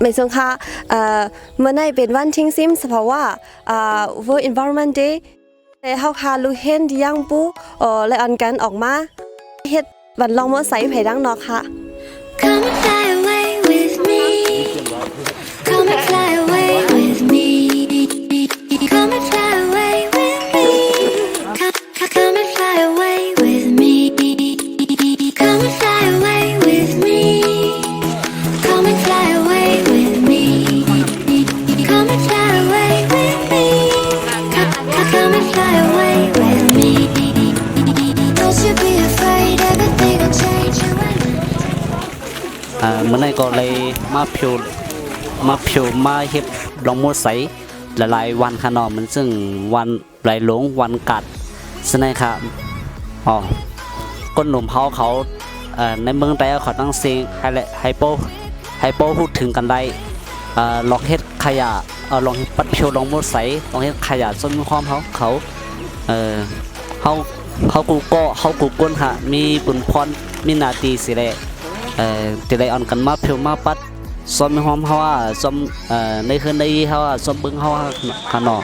ไม่สงค่ะเมื่อในเป็นวันทิ้งซิมสภาวะอ่า World Environment Day แต่เฮาคาลูเฮนที่ยังปูเอ่อและอันกันออกมาเฮ็ดวันลองมอไซค์ไผดังนอกค่ะ Come and fly away with me. Come and fly away มื่อนั้นก็เลยมาผิวมาผิวมาเฮ็บลองมดใสหลายๆวันค่ะเนาะมันซึ่งวันไหลหลงวันกัดสนัยค่ะอ๋อก้นหนุ่มเฮาเขาในเมืองไทยเขาตั้งเสียงไฮไลไฮโปไฮโปพูดถึงกันได้เอ่อลองเฮ็ดขยะลองเฮ็ดปัดผิวลองมดใสลองเฮ็ดขยะส้นมีความเขาเขา เออเฮาเฮากูก็เฮากูก้นค่ะมีบุญพรมีนาทีสิแลเออที่ได้ออนกันมาเพียวมาปัดซ้อมมีหอมเฮาว่าซ้อมเอ่อในคืนในเฮาว่าซ้อมเบิ่งเฮาว่าขนอ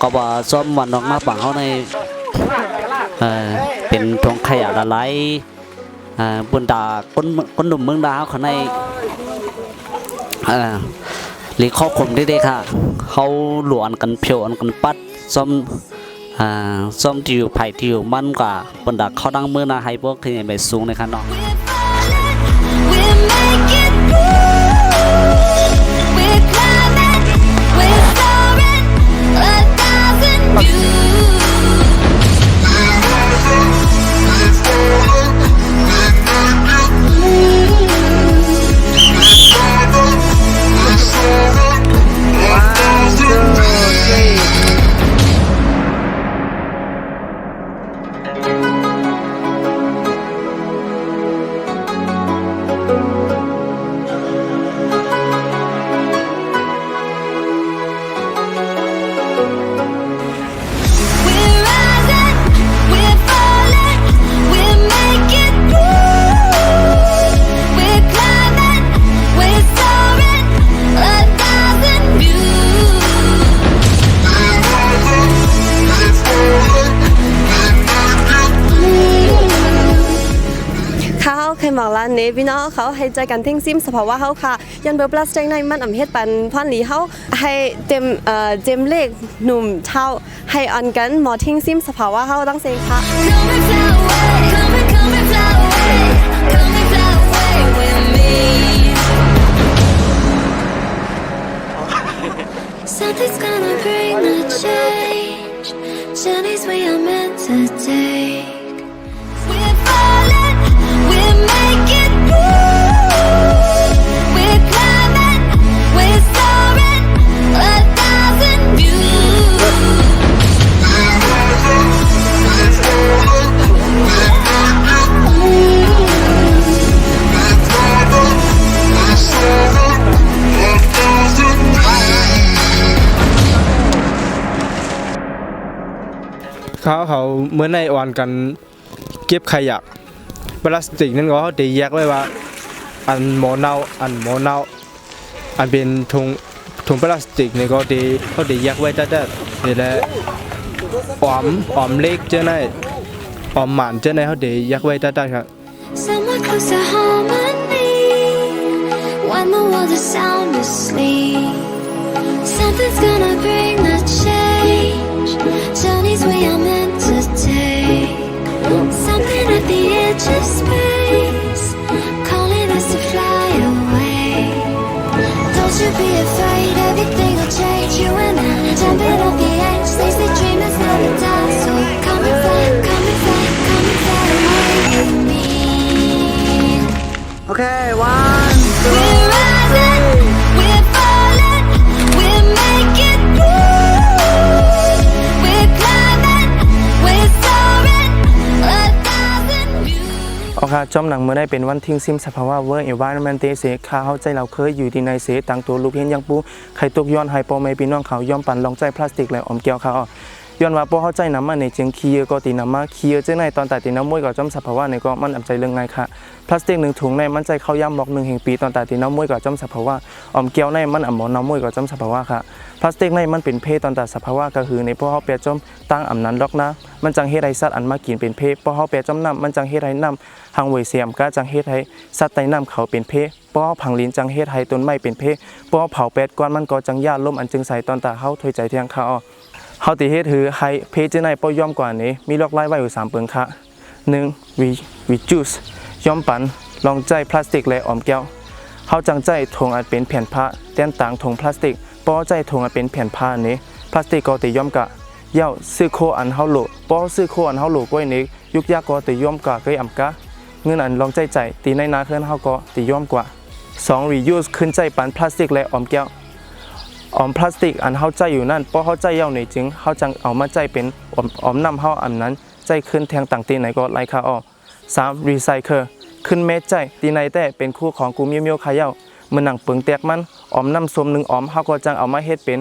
ก็ว่าซ้อมวันออกมาปังเฮาในเออเป็นทงขยะละลายเอ่อบุญดาคนคนหนุ่มเมืองดาวเขาในเอ่อหรือครอคลุมได้เด้ค่ะเฮาหลวนกันเพียวอันกันปัดซ้อม อ่าซ้อมที่อยู่ไผ่ที่อยู่มันกว่าบรรดาเขาดังมือนาให้พวกขยันไปสูงในคันเนาะ ค่ะเขาเคยบอกร้านนี้พี่น้องเขาให้ใจกันทิ้งซิมสภาวะเขาค่ะ ยันเบอร์พลาสติกในมันอำเฮ็ดปันพอนหลีเขาให้เต็มเอ่อเต็มเลขหนุ่มเท่าให้อันกันหมอทิ้งซิมสภาวะเขาต้องเซ็งค่ะ Journeys we are meant to take. เขาเขาเหมื่อนในวันกันเก็บขยะพลาสติกนั่นก็เขาตีแยกไว้ว่า อันหมอเน่าอันหมอเน่าอันเป็นถุงถุงพลาสติกนี่ก็ตีเขาตีแยกไว้แต่แต่นี่แหละออมออมเล็กเจ้าไหนออมหมานเจ้าไหนเขาตีแยกไว้แต่แต่ครับ Somewhere close to harmony When the world is sound asleep Something's gonna bring the change everything will change You and I, jumping off the edge. They say dreamers never die So come and fly, come and fly, come and fly. Away with me. โอ ค่ะจอมหนังเมื่อได้เป็นวันทิ้งซิมสภาวะเวอร์เอวานแมนเตเสข้าเข้าใจเราเคยอยู่ที่ในเสต่างตัวลูกเห็นยังปูไข่ตกย้อนไฮโปเมปีน้องเขาย่อมปั่นลองใจพลาสติกและอมเกียวเขา ย้อนว่าพวกเข้าใจน้ำมันในจึงขี้เยก็ตีน้ำมาขี้เจังในตอนแต่ตีน้ำมวยก็จอมสภาวะในก็มันอำใจเรื่องไงค่ะพลาสติกหนึ่งถุงในมันใจเข้าย่ำบอกหนึ่งแห่งปีตอนแต่ตีน้ำมวยก็จอมสภาวะออมเกี้ยวในมันอำหมอน้ำมวยก็จอมสภาวะค่ะพลาสติกในมันเป็นเพศตอนแต่สภาวะก็คือในพวกเขาเปียจอมตั้งอำนั้นดอกนะมันจังเฮ็ดให้สัตว์อันมากินเป็นเพศพวกเขาเปียจอมน้ำมันจังเฮ็ดให้น้ำหางเวยเสียมก็จังเฮ็ดให้สัตว์ใต้น้ำเขาเป็นเพศพวกเขาผังลิ้นจังเฮ็ดให้ต้นไม้เป็นเพศพวกเขาเผาเป็ดก้อนมันก็จังย่าล่มอันจึงใส่ตอนตาเขาถอยใจเที่ยงเขา เฮาติเฮ็ดคือให้เพจในป้อย่อมกว่านี้ มีลอกไล่ไว้อยู่3เปิงค่ะ1 we we juice ย่อมปันลองใจพลาสติกและออมแก้วเฮาจังใจถุงอันเป็นแผ่นผ้าแต้นต่างถุงพลาสติกป้อใจถุงอันเป็นแผ่นผ้านี้พลาสติกก็ติย่อมกะเย้าซื้อโคอันเฮาโหลป้อซื้อโคอันเฮาโหลกไว้นี้ยุกยากก็ติย่อมกะเคยอำกะเงินอันลองใจใจตีในนาเฮือนเฮาก็ติย่อมกว่า2 reuse ขึ้นใจปันพลาสติกและออมแก้ว ออมพลาสติกอันเฮาใจอยู่นั่นเพราะเฮาใจเย้าในจึงเฮาจังเอามาใจเป็นออมออมนำเฮาอันนั้น ใจขึ้นแทงต่างตีไหนก็ไล่ค่าออก3รีไซเคิลขึ้นเม็ดใจตีไหนแต่เป็นคู่ของกูเมียวเมียวขายาวมือหนังเปิงแตกมันออมน้ำส้มหนึ่งออมเฮาก็จังเอามาเฮ็ดเป็น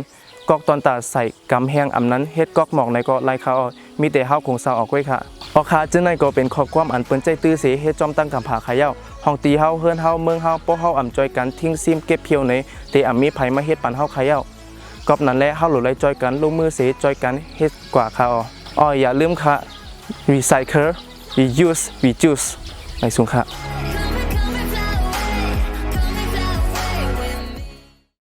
กอกตอนตาใส่กำแหงอำนั้นเฮ็ดกอกหมอกในก็ไล่ค่าออกมีแต่เฮาคงเศร้าออกไว้ค่ะออกคาจึงในก็เป็นข้อความอันเปิ้นใจตื้อเสเฮ็ดจอมตั้งกำผาขายาว ห้องตีเฮาเฮือนเฮาเมืองเฮาป้อเฮาอ่ำจอยกันทิ้งซิมเก็บเพียวในเตอ่ำมีไผมาเฮ็ดปันเฮาขายากอบนั้นแหละเฮาหลุดไล่จอยกันลงมือเสจอยกันเฮ็ดกว่าเขาอ๋ออ๋อย่าลืมค่ะ recycle reuse reduce ในสูงค่ะ